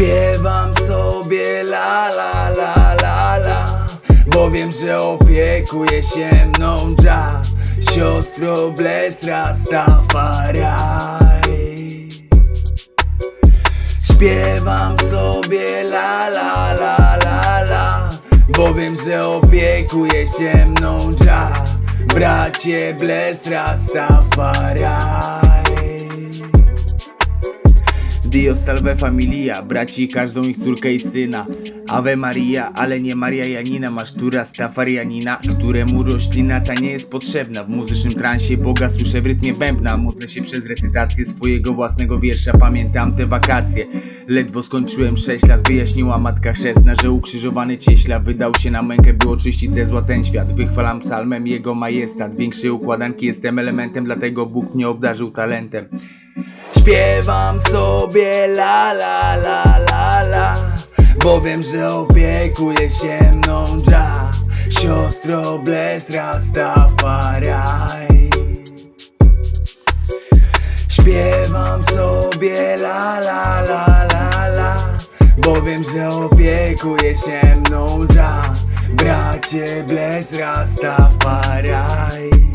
Śpiewam sobie la la la la la. Bo wiem, że opiekuje się mną Jah Siostro Bless Rastafari Śpiewam sobie la la la la la. Bo wiem, że opiekuje się mną Jah Bracie Bless Rastafari Dio salve familia, braci każdą ich córkę i syna. Ave Maria, ale nie Maria Janina Masz tu Rastafarianina, któremu roślina ta nie jest potrzebna. W muzycznym transie Boga słyszę w rytmie bębna Modlę się przez recytację swojego własnego wiersza. Pamiętam te wakacje. Ledwo skończyłem 6 lat, wyjaśniła matka chrzestna Że ukrzyżowany cieśla wydał się na mękę By oczyścić ze zła ten świat. Wychwalam psalmem jego majestat. Większej układanki jestem elementem Dlatego Bóg mnie obdarzył talentem Śpiewam sobie la la la la la. Bo wiem, że opiekuje się mną Jah Siostro Bless Rastafari. Śpiewam sobie la la la la la. Bo wiem, że opiekuje się mną Jah Bracie Bless Rastafari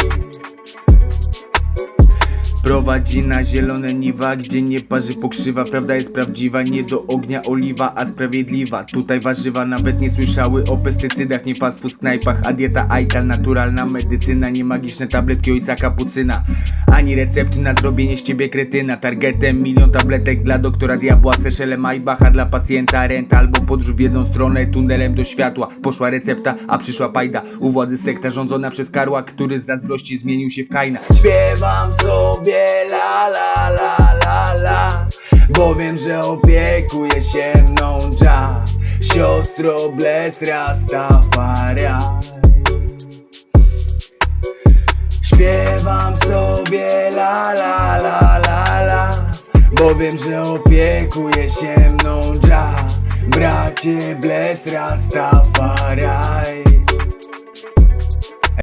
Prowadzi na zielone niwa, gdzie nie parzy pokrzywa. Prawda jest prawdziwa, nie do ognia oliwa, a sprawiedliwa. Tutaj warzywa nawet nie słyszały o pestycydach Nie fast food knajpach, a dieta aital Naturalna medycyna, nie magiczne tabletki ojca kapucyna Ani recepty na zrobienie z ciebie kretyna. Targetem milion tabletek dla doktora diabła Seszele Maybacha dla pacjenta. Renta Albo podróż w jedną stronę, tunelem do światła. Poszła recepta, a przyszła pajda. U władzy sekta rządzona przez karła Który z zazdrości zmienił się w Kaina. Śpiewam sobie la la la la la. Bo wiem, że opiekuje się mną Jah Siostro Bless Rastafari Śpiewam sobie la la la la la. Bo wiem, że opiekuje się mną Jah Bracie Bless Rastafari